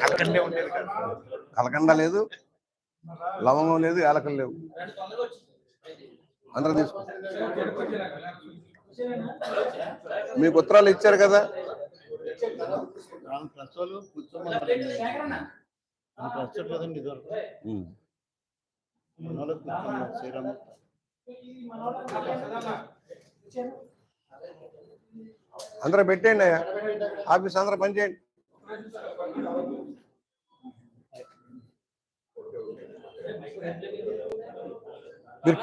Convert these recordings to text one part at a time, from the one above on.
కలకండే ఉండేది కదా. కలకండ లేదు లవంగం లేదు యాలకలు లేవు. అందరూ తీసుకో. మీకు ఉత్తరాలు ఇచ్చారు కదా? శ్రీరామ అందరూ పెట్టేయండి ఆఫీస్ అందరూ పనిచేయండి. మీరు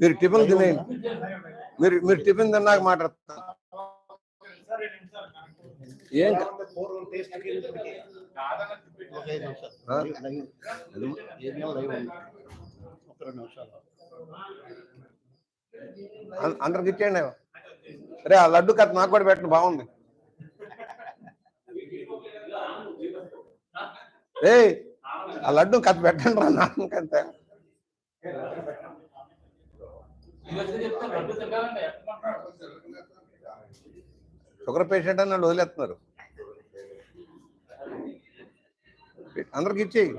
మీరు టిఫిన్ తినేయండి. మీరు మీరు టిఫిన్ తిన్నాక మాట్లాడతా. ఏం నిమిషాలు అందరికి ఇచ్చేయండి అరే రే ఆ లడ్డు కథ నాకు కూడా పెట్టండి బాగుంది. ఏ ఆ లడ్డు కథ పెట్టండి రా నాకంతే షుగర్ పేషెంట్ అని వాళ్ళు వదిలేస్తున్నారు. అందరికి ఇచ్చేయి.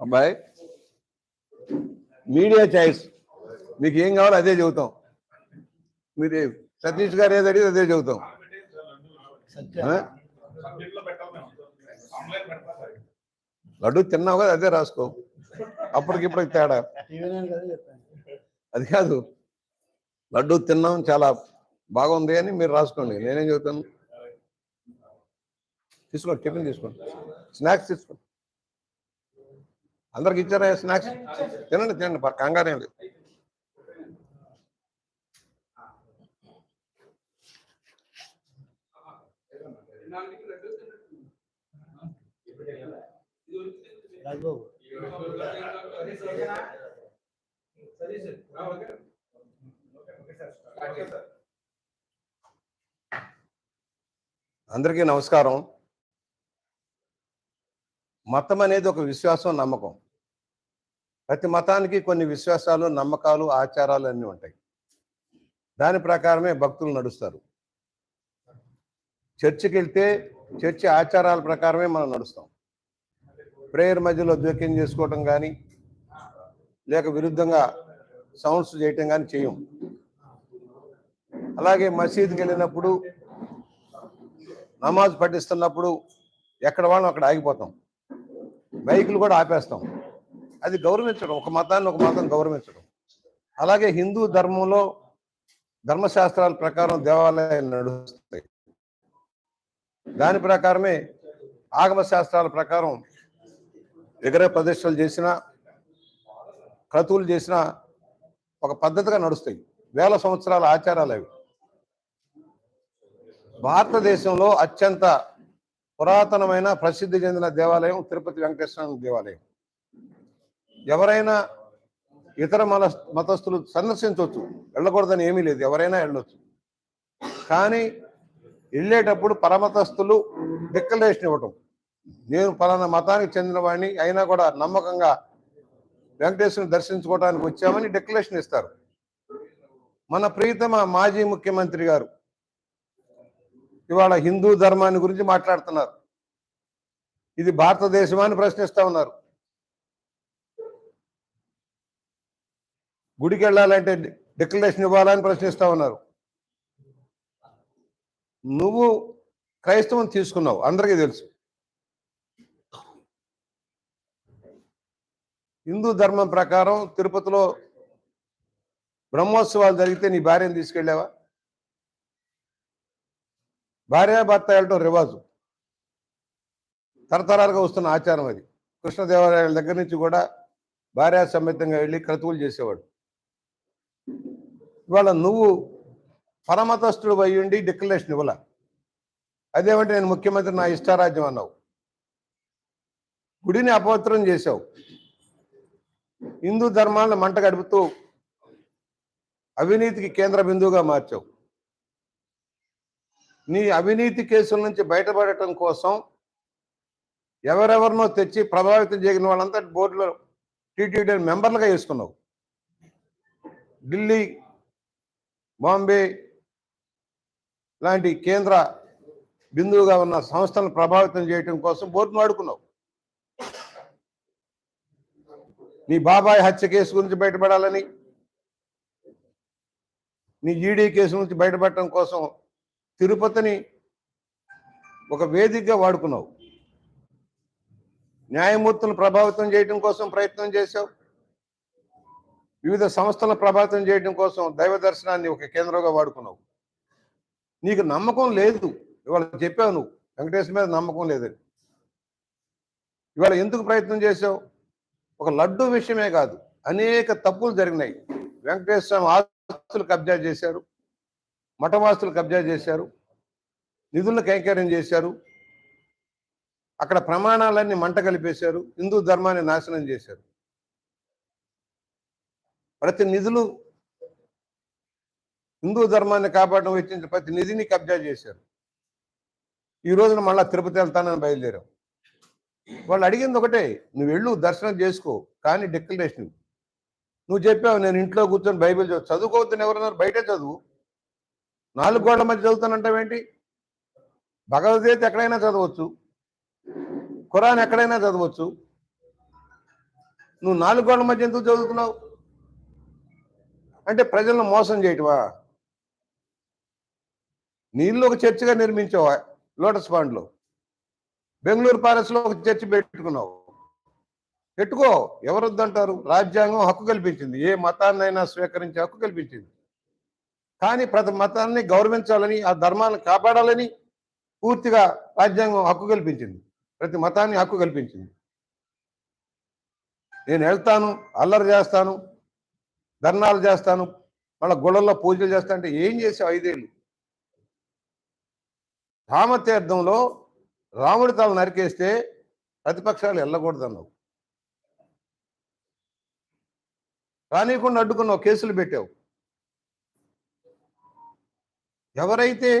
అబ్బాయి మీడియా చాయిస్ మీకు ఏం కావాలో అదే చెబుతాం. మీరు సతీష్ గారు ఏది అడిగితే అదే చెబుతాం. లడ్డు తిన్నావు కదా అదే రాసుకో. అప్పటికిప్పటికి తేడా. అది కాదు. లడ్డు తిన్నాం చాలా బాగుంది అని మీరు రాసుకోండి. నేనేం చెబుతాను? తీసుకోండి టిఫిన్ తీసుకోండి స్నాక్స్ తీసుకోండి అందరికి ఇచ్చారా స్నాక్స్? తినండి తినండి కంగారేం లేదు. రాజబాబు. అందరికీ నమస్కారం. మతం అనేది ఒక విశ్వాసం నమ్మకం. ప్రతి మతానికి కొన్ని విశ్వాసాలు నమ్మకాలు ఆచారాలు అన్నీ ఉంటాయి. దాని ప్రకారమే భక్తులు నడుస్తారు. చర్చికి వెళ్తే చర్చి ఆచారాల ప్రకారమే మనం నడుస్తాం. ప్రేయర్ మధ్యలో జోక్యం చేసుకోవటం కానీ లేక విరుద్ధంగా సౌండ్స్ చేయటం కానీ చేయం. అలాగే మసీద్కి వెళ్ళినప్పుడు నమాజ్ పఠిస్తున్నప్పుడు ఎక్కడ వాళ్ళం అక్కడ ఆగిపోతాం. బైకులు కూడా ఆపేస్తాం. అది గౌరవించడం ఒక మతాన్ని ఒక మతం గౌరవించడం. అలాగే హిందూ ధర్మంలో ధర్మశాస్త్రాల ప్రకారం దేవాలయాలు నడుస్తాయి. దాని ప్రకారమే ఆగమ శాస్త్రాల ప్రకారం విగ్రహ ప్రదర్శనలు చేసిన క్రతువులు చేసిన ఒక పద్ధతిగా నడుస్తాయి. వేల సంవత్సరాల ఆచారాలు అవి. భారతదేశంలో అత్యంత పురాతనమైన ప్రసిద్ధి చెందిన దేవాలయం తిరుపతి వెంకటేశ్వర దేవాలయం. ఎవరైనా ఇతర మత మతస్థులు సందర్శించవచ్చు. వెళ్ళకూడదని ఏమీ లేదు. ఎవరైనా వెళ్ళొచ్చు. కానీ వెళ్ళేటప్పుడు పరమతస్థులు డిక్లరేషన్ ఇవ్వటం. నేను పలానా మతానికి చెందిన వాడిని అయినా కూడా నమ్మకంగా వెంకటేశ్వరుని దర్శించుకోవడానికి వచ్చామని డిక్లరేషన్ ఇస్తారు. మన ప్రీతమ మాజీ ముఖ్యమంత్రి గారు ఇవాళ హిందూ ధర్మాన్ని గురించి మాట్లాడుతున్నారు. ఇది భారతదేశమా అని ప్రశ్నిస్తా ఉన్నారు. గుడికి వెళ్ళాలంటే డిక్లరేషన్ ఇవ్వాలని ప్రశ్నిస్తా ఉన్నారు. నువ్వు క్రైస్తవం తీసుకున్నావు అందరికీ తెలుసు. హిందూ ధర్మం ప్రకారం తిరుపతిలో బ్రహ్మోత్సవాలు జరిగితే నీ భార్యను తీసుకెళ్ళావా? భార్యాభర్త వెళ్ళటం రివాజు. తరతరాలుగా వస్తున్న ఆచారం అది. కృష్ణదేవరాయల దగ్గర నుంచి కూడా భార్యా సమేతంగా వెళ్ళి క్రతువులు చేసేవాడు. ఇవాళ నువ్వు పరమతస్తుడు అయ్యుండి డిక్లరేషన్ ఇవ్వాల. అదేమంటే నేను ముఖ్యమంత్రి నా ఇష్టారాజ్యం అన్నావు. గుడిని అపవిత్రం చేశావు. హిందూ ధర్మాలను మంట గడుపుతూ అవినీతికి కేంద్ర బిందువుగా మార్చావు. నీ అవినీతి కేసుల నుంచి బయటపడటం కోసం ఎవరెవరినో తెచ్చి ప్రభావితం చేయని వాళ్ళంతా బోర్డులో టీటీడీ మెంబర్లుగా వేసుకున్నావు. ఢిల్లీ బాంబే లాంటి కేంద్ర బిందువుగా ఉన్న సంస్థలను ప్రభావితం చేయటం కోసం బోర్డును వాడుకున్నావు. నీ బాబాయ్ హత్య కేసు గురించి బయటపడాలని? నీ ఈడీ కేసు నుంచి బయటపడటం కోసం తిరుపతిని ఒక వేదికగా వాడుకున్నావు. న్యాయమూర్తులను ప్రభావితం చేయడం కోసం ప్రయత్నం చేశావు. వివిధ సంస్థలను ప్రభావితం చేయడం కోసం దైవ దర్శనాన్ని ఒక కేంద్రంగా వాడుకున్నావు. నీకు నమ్మకం లేదు. ఇవాళ చెప్పావు నువ్వు. వెంకటేశ్వర మీద నమ్మకం లేదని. ఇవాళ ఎందుకు ప్రయత్నం చేశావు? ఒక లడ్డు విషయమే కాదు అనేక తప్పులు జరిగినాయి. వెంకటేశ్వర స్వామి ఆస్తులు కబ్జా చేశారు మఠవాస్తులు కబ్జా చేశారు నిధులను కైంకర్యం చేశారు అక్కడ ప్రమాణాలన్నీ మంట కలిపేశారు హిందూ ధర్మాన్ని నాశనం చేశారు. ప్రతి నిధులు హిందూ ధర్మాన్ని కాపాడడం వచ్చిన ప్రతి నిధిని కబ్జా చేశారు. ఈ రోజున మళ్ళా తిరుపతి వెళ్తానని బయలుదేరాం. వాళ్ళు అడిగింది ఒకటే నువ్వు వెళ్ళు దర్శనం చేసుకో కానీ డిక్లరేషన్ నువ్వు చెప్పావు నేను ఇంట్లో కూర్చొని బైబిల్ చదువు చదువుకోవద్దని ఎవరన్నారు? బయటే చదువు. నాలుగు గోడల మధ్య చదువుతానంటావేంటి భగవద్గీత ఎక్కడైనా చదవచ్చు. ఖురాన్ ఎక్కడైనా చదవచ్చు. నువ్వు నాలుగు గోడల మధ్య ఎందుకు చదువుతున్నావు? అంటే ప్రజలను మోసం చేయటమా? నీళ్ళు ఒక చర్చిగా నిర్మించావా? లోటస్ పాండ్లో బెంగళూరు ప్యాలెస్లో ఒక చర్చి పెట్టుకున్నావు. పెట్టుకో ఎవరొద్దంటారు? రాజ్యాంగం హక్కు కల్పించింది. ఏ మతాన్నైనా స్వీకరించే హక్కు కల్పించింది. కానీ ప్రతి మతాన్ని గౌరవించాలని ఆ ధర్మాన్ని కాపాడాలని పూర్తిగా రాజ్యాంగం హక్కు కల్పించింది. ప్రతి మతాన్ని హక్కు కల్పించింది. నేను వెళ్తాను అల్లరి చేస్తాను ధర్నాలు చేస్తాను మళ్ళీ గుళ్ళల్లో పూజలు చేస్తా అంటే ఏం చేసావు ఐదేళ్ళు? రామతీర్థంలో రాముడి తల నరికేస్తే ప్రతిపక్షాలు వెళ్ళకూడదు అన్నావు. రానీయకుండా అడ్డుకున్నావు కేసులు పెట్టావు. ఎవరైతే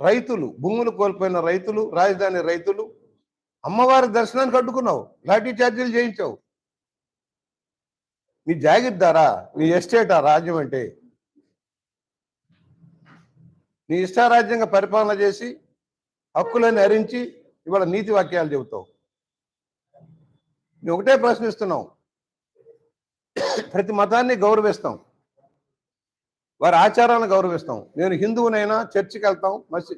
రైతులు భూములు కోల్పోయిన రైతులు రాజధాని రైతులు అమ్మవారి దర్శనానికి అడ్డుకున్నావు లాఠీ ఛార్జీలు చేయించావు. నీ జాగిద్దారా నీ ఎస్టేటా రాజ్యం అంటే? నీ ఇష్టారాజ్యంగా పరిపాలన చేసి హక్కులను హరించి ఇవాళ నీతి వాక్యాలు చెబుతావు. నువ్వు ఒకటే ప్రశ్నిస్తున్నావు. ప్రతి మతాన్ని గౌరవిస్తాం. వారి ఆచారాలను గౌరవిస్తాం. నేను హిందువునైనా చర్చికి వెళ్తాం మసీ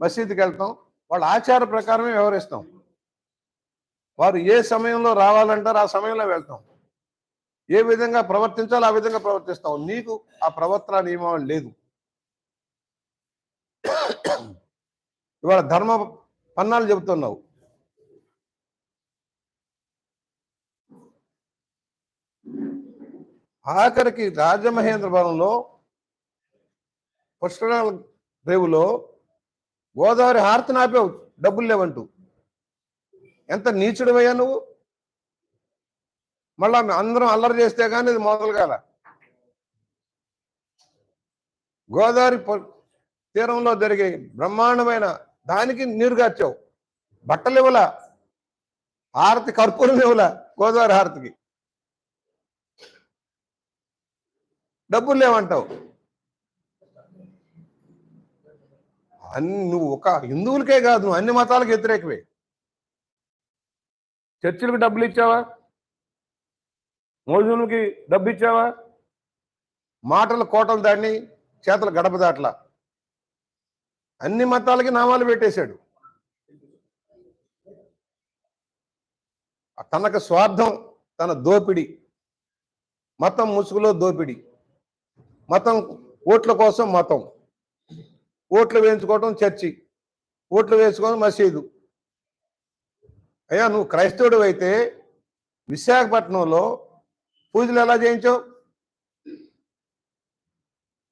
మసీదుకి వెళ్తాం వాళ్ళ ఆచార ప్రకారమే వ్యవహరిస్తాం. వారు ఏ సమయంలో రావాలంటారు ఆ సమయంలో వెళ్తాం. ఏ విధంగా ప్రవర్తించాలో ఆ విధంగా ప్రవర్తిస్తాం. నీకు ఆ ప్రవర్తన నియమం లేదు. ఇవాళ ధర్మ పన్నాలు చెబుతున్నావు. ఆఖరికి రాజమహేంద్రవరంలో పుష్కరాల రేవులో గోదావరి హారతి నాపావు డబ్బులు లేవంటూ. ఎంత నీచుడమయ్యా నువ్వు? మళ్ళా అందరం అల్లరి చేస్తే కానీ ఇది మొదలు కాల. గోదావరి తీరంలో జరిగే బ్రహ్మాండమైన దానికి నీరు గార్చావు. బట్టలు ఇవ్వలా. హారతి కర్పూరం ఇవ్వలా. గోదావరి హారతికి. డబ్బులు లేవంటావు. అన్ని నువ్వు ఒక హిందువులకే కాదు నువ్వు అన్ని మతాలకు వ్యతిరేకమే. చర్చిలకు డబ్బులు ఇచ్చావా? మోజులకి డబ్బు ఇచ్చావా? మాటలు కోటలు దాన్ని చేతలు గడప దాట్లా. అన్ని మతాలకి నామాలు పెట్టేశాడు. తనకు స్వార్థం తన దోపిడి మతం ముసుగులో దోపిడి మతం ఓట్ల కోసం మతం ఓట్లు వేయించుకోవటం చర్చి ఓట్లు వేసుకోవడం మసీదు. అయ్యా నువ్వు క్రైస్తవుడు అయితే విశాఖపట్నంలో పూజలు ఎలా చేయించావు?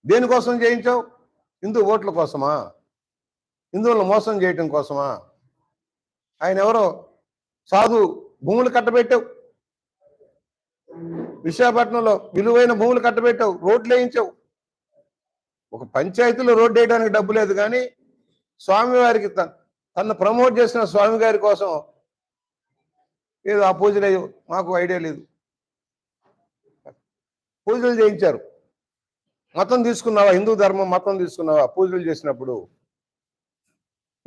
దేనికోసం చేయించావు? హిందూ ఓట్ల కోసమా? హిందువులను మోసం చేయటం కోసమా? ఆయన ఎవరో సాధు భూములు కట్టబెట్టావు. విశాఖపట్నంలో విలువైన భూములు కట్టబెట్టావు రోడ్లు వేయించావు. ఒక పంచాయతీలో రోడ్డు వేయడానికి డబ్బు లేదు కానీ స్వామివారికి త- తను ప్రమోట్ చేసిన స్వామి గారి కోసం ఏదో ఆ పూజలు అయ్యో మాకు ఐడియా లేదు. పూజలు చేయించారు. మతం తీసుకున్నావా? హిందూ ధర్మం మతం తీసుకున్నావా? పూజలు చేసినప్పుడు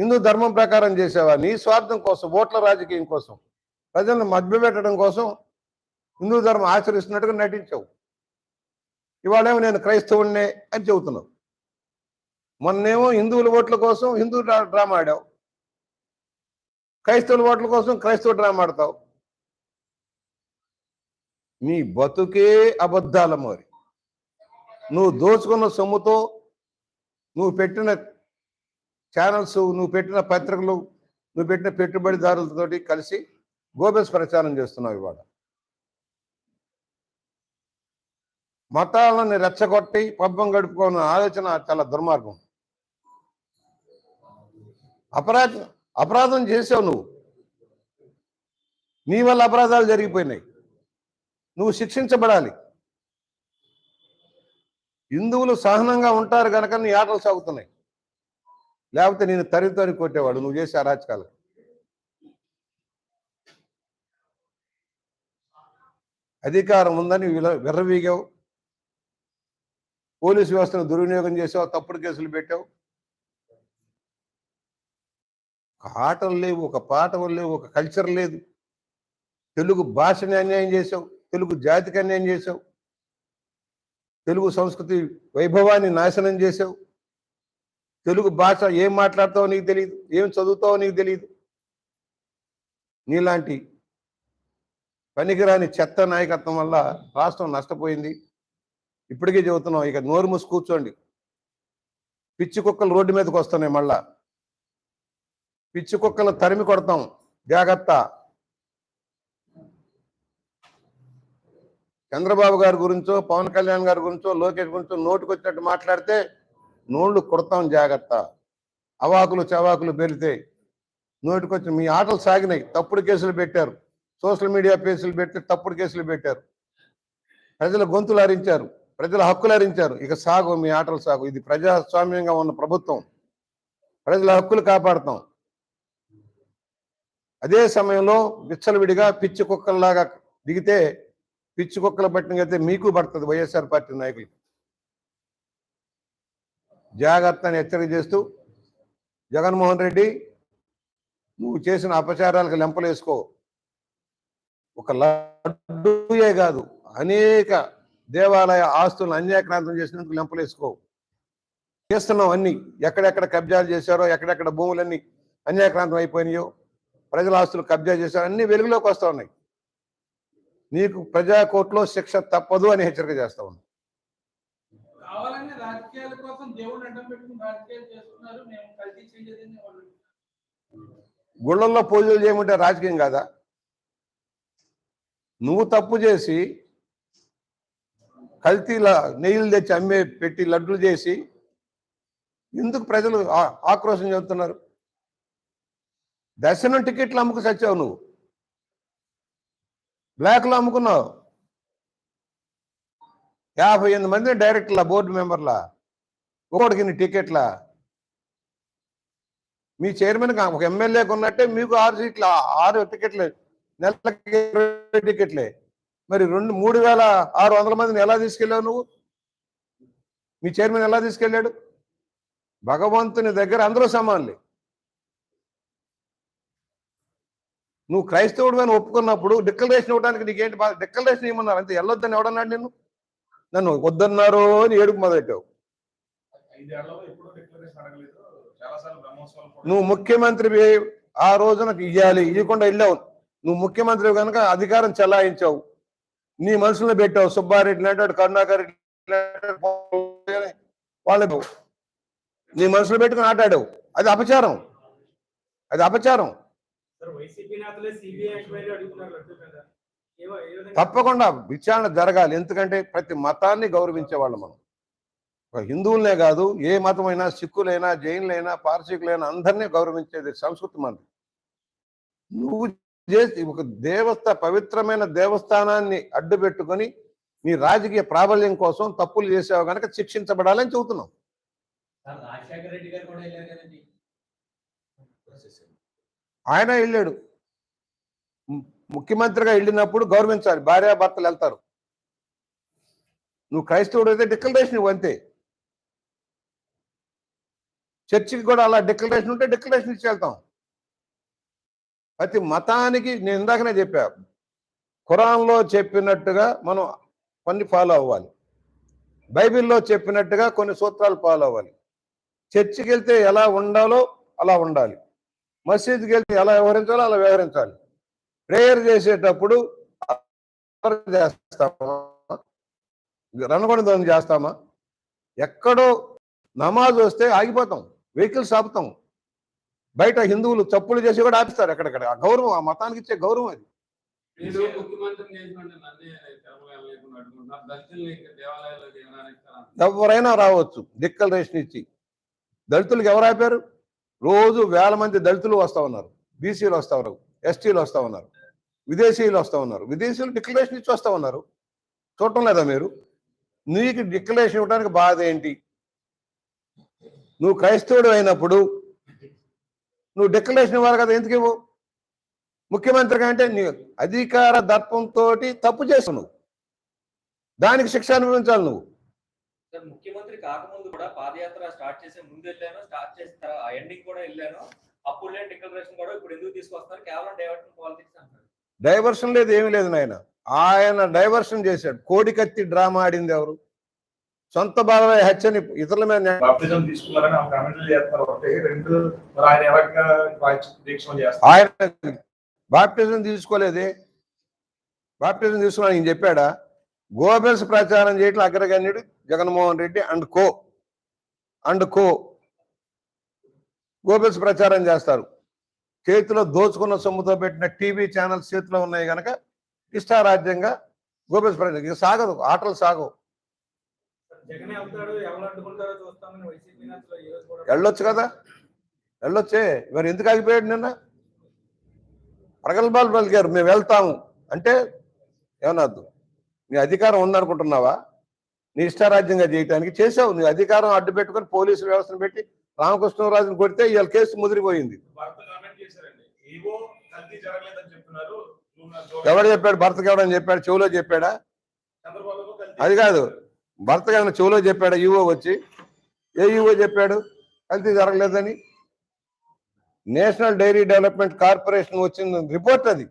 హిందూ ధర్మం ప్రకారం చేసావా? నీ స్వార్థం కోసం ఓట్ల రాజకీయం కోసం ప్రజలను మభ్యపెట్టడం కోసం హిందూ ధర్మం ఆచరిస్తున్నట్టుగా నటించావు. ఇవాళేమో నేను క్రైస్తవుడినే అని చెబుతున్నావు. మొన్నేమో హిందువుల ఓట్ల కోసం హిందూ డ్రామా ఆడావు. క్రైస్తవుల ఓట్ల కోసం క్రైస్తవ డ్రామా ఆడతావు. నీ బతుకే అబద్ధాల మరి. నువ్వు దోచుకున్న సొమ్ముతో నువ్వు పెట్టిన ఛానల్స్ నువ్వు పెట్టిన పత్రికలు నువ్వు పెట్టిన పెట్టుబడిదారులతోటి కలిసి గోబెస్ ప్రచారం చేస్తున్నావు ఇవాళ. మతాలను రెచ్చగొట్టి పబ్బం గడుపుకున్న ఆలోచన చాలా దుర్మార్గం. అపరాధ అపరాధం చేసావు నువ్వు. నీ వల్ల అపరాధాలు జరిగిపోయినాయి. నువ్వు శిక్షించబడాలి. హిందువులు సహనంగా ఉంటారు కనుక నీ ఆటలు సాగుతున్నాయి. లేకపోతే నేను తరిగి తరిగి కొట్టేవాడు. నువ్వు చేసే అరాచకాలు. అధికారం ఉందని విర్రవీగావు. పోలీసు వ్యవస్థను దుర్వినియోగం చేసావు. తప్పుడు కేసులు పెట్టావు. ఒక ఆటలు లేవు ఒక పాటలు లేవు ఒక కల్చర్ లేదు. తెలుగు భాషని అన్యాయం చేసావు. తెలుగు జాతికి అన్యాయం చేసావు. తెలుగు సంస్కృతి వైభవాన్ని నాశనం చేసావు. తెలుగు భాష ఏం మాట్లాడతావో నీకు తెలియదు ఏం చదువుతావో నీకు తెలియదు నీలాంటి పనికిరాని చెత్త నాయకత్వం వల్ల రాష్ట్రం నష్టపోయింది. ఇప్పటికే చెబుతున్నాం ఇక నోరు మూసి కూర్చోండి. పిచ్చి కుక్కలు రోడ్డు మీదకి వస్తున్నాయి మళ్ళా. పిచ్చి కుక్కలు తరిమి కొడతాం జాగ్రత్త. చంద్రబాబు గారి గురించో పవన్ కళ్యాణ్ గారి గురించో లోకేష్ గురించో నోటుకొచ్చినట్టు మాట్లాడితే నోళ్ళు కొడతాం జాగ్రత్త. అవాకులు చవాకులు పెరితే నోటికొచ్చి మీ ఆటలు సాగినాయి. తప్పుడు కేసులు పెట్టారు. సోషల్ మీడియా కేసులు పెట్టి తప్పుడు కేసులు పెట్టారు. ప్రజల గొంతులు హరించారు ప్రజల హక్కులు హరించారు ఇక సాగు మీ ఆటలు సాగు. ఇది ప్రజాస్వామ్యంగా ఉన్న ప్రభుత్వం. ప్రజల హక్కులు కాపాడుతాం. అదే సమయంలో విచ్చలవిడిగా పిచ్చి కుక్కల్లాగా దిగితే పిచ్చి కుక్కల పట్టినైతే మీకు పడుతుంది వైఎస్ఆర్ పార్టీ నాయకులు జాగ్రత్త అని హెచ్చరిక చేస్తూ జగన్మోహన్ రెడ్డి నువ్వు చేసిన అపచారాలకు లెంపలేసుకో ఒక లడ్డూయే కాదు అనేక దేవాలయ ఆస్తులను అన్యాక్రాంతం చేసినందుకు లెంపలేసుకో చేస్తున్నావు అన్ని ఎక్కడెక్కడ కబ్జాలు చేశారో ఎక్కడెక్కడ భూములన్నీ అన్యాక్రాంతం అయిపోయినాయో ప్రజల ఆస్తులు కబ్జా చేశారో అన్ని వెలుగులోకి వస్తూ ఉన్నాయి. నీకు ప్రజా కోర్టులో శిక్ష తప్పదు అని హెచ్చరిక చేస్తా ఉన్నా. కావాలనే రాజకీయాల కోసం దేవుడు అడ్డం పెట్టుకుని రాజకీయాలు చేస్తున్నారు. మేము కల్తీ చేయలేదని వాళ్ళు గుళ్ళల్లో పూజలు చేయమంటే రాజకీయం కాదా? నువ్వు తప్పు చేసి కల్తీల నెయ్యిలు తెచ్చి అమ్మే పెట్టి లడ్డులు చేసి ఎందుకు ప్రజలు ఆక్రోశం చెందుతున్నారు? దర్శనం టికెట్లు అమ్ముకు సచ్చావు నువ్వు. బ్లాక్లో అమ్ముకున్నావు. యాభై ఎనిమిది మంది డైరెక్ట్ల బోర్డు మెంబర్లా ఒకటికి టికెట్ల. మీ చైర్మన్ ఒక ఎమ్మెల్యేకి ఉన్నట్టే మీకు ఆరు సీట్లు ఆరు టికెట్లే నెలకి ఇరవై టికెట్లే. మరి రెండు మూడు వేల ఆరు వందల మందిని ఎలా తీసుకెళ్ళావు నువ్వు? మీ చైర్మన్ ఎలా తీసుకెళ్ళాడు? భగవంతుని దగ్గర అందరూ సమానులే. నువ్వు క్రైస్తవుడు అని ఒప్పుకున్నప్పుడు డిక్లరేషన్ ఇవ్వడానికి నీకేంటి బాధ? డిక్లరేషన్ ఇవ్వమన్నారు అంతే. వెళ్ళొద్దని ఎవడన్నాడు నిన్ను? నన్ను వద్దన్నారు అని ఏడుపు మొదలెట్టావు? నువ్వు ముఖ్యమంత్రి ఆ రోజున ఇవ్వాలి ఇవ్వకుండా వెళ్ళావు. నువ్వు ముఖ్యమంత్రి కనుక అధికారం చెలాయించావు. నీ మనసులో పెట్టావు సుబ్బారెడ్డి లాంటి కరుణాకర్ వాళ్ళకు నీ మనసులో పెట్టుకుని ఆటాడావు. అది అపచారం. అది అపచారం. మీద తప్పకుండా విచారణ జరగాలి. ఎందుకంటే ప్రతి మతాన్ని గౌరవించే వాళ్ళం మనం. ఒక హిందువులనే కాదు ఏ మతమైనా సిక్కులైనా జైన్లైనా పార్సీకులైనా అందరినీ గౌరవించేది సంస్కృతి మనది. నువ్వు చేసి ఒక దేవస్థ పవిత్రమైన దేవస్థానాన్ని అడ్డు పెట్టుకొని నీ రాజకీయ ప్రాబల్యం కోసం తప్పులు చేసావు కనుక శిక్షించబడాలని చెబుతున్నాం. ఆయన వెళ్ళాడు. ముఖ్యమంత్రిగా వెళ్ళినప్పుడు గౌరవించాలి. భార్యాభర్తలు వెళ్తారు. నువ్వు క్రైస్తవుడు అయితే డిక్లరేషన్ ఇవ్వు అంతే. చర్చికి కూడా అలా డిక్లరేషన్ ఉంటే డిక్లరేషన్ ఇచ్చి వెళ్తాం. ప్రతి మతానికి నేను ఇందాకనే చెప్పా. ఖురాన్లో చెప్పినట్టుగా మనం కొన్ని ఫాలో అవ్వాలి. బైబిల్లో చెప్పినట్టుగా కొన్ని సూత్రాలు ఫాలో అవ్వాలి. చర్చికి వెళ్తే ఎలా ఉండాలో అలా ఉండాలి. మసీద్కి వెళ్తే ఎలా వ్యవహరించాలో అలా వ్యవహరించాలి. ప్రేయర్ చేసేటప్పుడు చేస్తామా? రణగొండ చేస్తామా? ఎక్కడో నమాజ్ వస్తే ఆగిపోతాం వెహికల్స్ ఆపుతాం బయట హిందువులు తప్పులు చేసి కూడా ఆపిస్తారు ఎక్కడెక్కడ. ఆ గౌరవం ఆ మతానికి ఇచ్చే గౌరవం అది. ఎవరైనా రావచ్చు డిక్లరేషన్ ఇచ్చి. దళితులకు ఎవరు ఆపారు? రోజు వేల మంది దళితులు వస్తా ఉన్నారు. బీసీలు వస్తా ఉన్నారు ఎస్టీలు వస్తా ఉన్నారు. విదేశీయులు వస్తూ ఉన్నారు. విదేశీయులు డిక్లరేషన్ ఇచ్చి వస్తూ ఉన్నారు. చూడటం లేదా మీరు? నీకు డిక్లరేషన్ ఇవ్వడానికి బాధ ఏంటి? నువ్వు క్రైస్తవుడు అయినప్పుడు నువ్వు డిక్లరేషన్ ఇవ్వాలి కదా ఎందుకు ఇవ్వు ముఖ్యమంత్రిగా అంటే నీ అధికార దర్పంతో తప్పు చేసావు నువ్వు. దానికి శిక్ష అనుభవించాలి నువ్వు. ముఖ్యమంత్రి కాకముందు కూడా పాదయాత్ర స్టార్ట్ చేసే ముందు వెళ్ళాను స్టార్ట్ చేసిన ఎండింగ్ కూడా వెళ్ళాను. అప్పుడు లేని డిక్లరేషన్ కూడా ఇప్పుడు ఎందుకు తీసుకొస్తున్నారు? కేవలం డైవర్షన్ పాలిటిక్స్ అంటారు డైవర్షన్ లేదు ఏమీ లేదు నాయన. ఆయన డైవర్షన్ చేశాడు. కోడికత్తి డ్రామా ఆడింది ఎవరు? సొంత బాలయ్య హత్యని ఇతరుల మీద ఆయన బాప్టిజం తీసుకోలేదే. బాప్టిజం తీసుకున్నా ఆయన చెప్పాడా? గోబెల్స్ ప్రచారం చేయట్లా అగ్రగణ్యుడు Jaganmohan Reddy and co. And co. Goebbels ప్రచారం చేస్తారు. చేతిలో దోచుకున్న సొమ్ముతో పెట్టిన టీవీ ఛానల్స్ చేతిలో ఉన్నాయి కనుక ఇష్టారాజ్యంగా ప్రచారం ఇక సాగదు ఆటలు సాగవు. వెళ్ళొచ్చు కదా. వెళ్ళొచ్చే. మరి ఎందుకు ఆగిపోయాడు నిన్న? ప్రగల్భాలు పలికారు మేము వెళ్తాము. అంటే ఏమన్నద్దు నీ అధికారం ఉందనుకుంటున్నావా? నీ ఇష్టారాజ్యంగా చేయటానికి చేసావు నీ అధికారం అడ్డు పెట్టుకొని పోలీసు వ్యవస్థను పెట్టి రామకృష్ణరాజుని కొడితే ఇవాళ కేసు ముదిరిపోయింది. భర్త ఎవడు చెప్పాడు? భర్తకి ఎవడని చెప్పాడు? చెవులో చెప్పాడా? అది కాదు. భర్తకి ఏమైనా చెవులో చెప్పాడా? ఈవో వచ్చి? ఏ ఈవో చెప్పాడు? కల్తీ జరగలేదని? నేషనల్ డైరీ డెవలప్మెంట్ కార్పొరేషన్ వచ్చిన రిపోర్ట్ అది.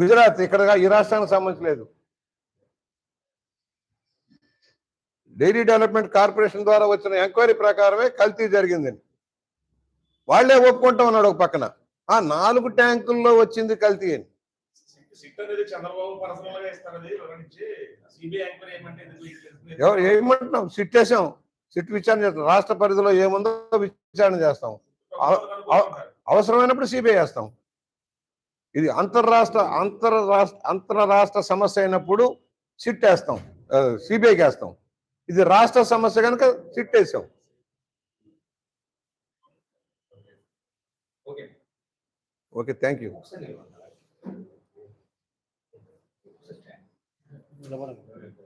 గుజరాత్ ఇక్కడ ఈ రాష్ట్రానికి సంబంధించలేదు డైరీ డెవలప్మెంట్ కార్పొరేషన్ ద్వారా వచ్చిన ఎంక్వైరీ ప్రకారమే కల్తీ జరిగిందని. వాళ్ళే ఒప్పుకుంటా ఉన్నాడు ఒక పక్కన. ఆ నాలుగు ట్యాంకుల్లో వచ్చింది కల్తీ అని? ఎవరు ఏమంటున్నాం? సిట్ వేసాం సిట్ విచారణ చేస్తాం. రాష్ట్ర పరిధిలో ఏముందో విచారణ చేస్తాం. అవసరమైనప్పుడు సిబిఐ వేస్తాం ఇది అంతర్రాష్ట్ర అంతర్ రాష్ట్ర అంతర రాష్ట్ర సమస్య అయినప్పుడు సిట్ వేస్తాం. సిబిఐకి వేస్తాం. ఇది రాష్ట్ర సమస్య కనుక సిట్ వేసాం. ఓకే థ్యాంక్ యూ ఒకసారి నిలబడండి.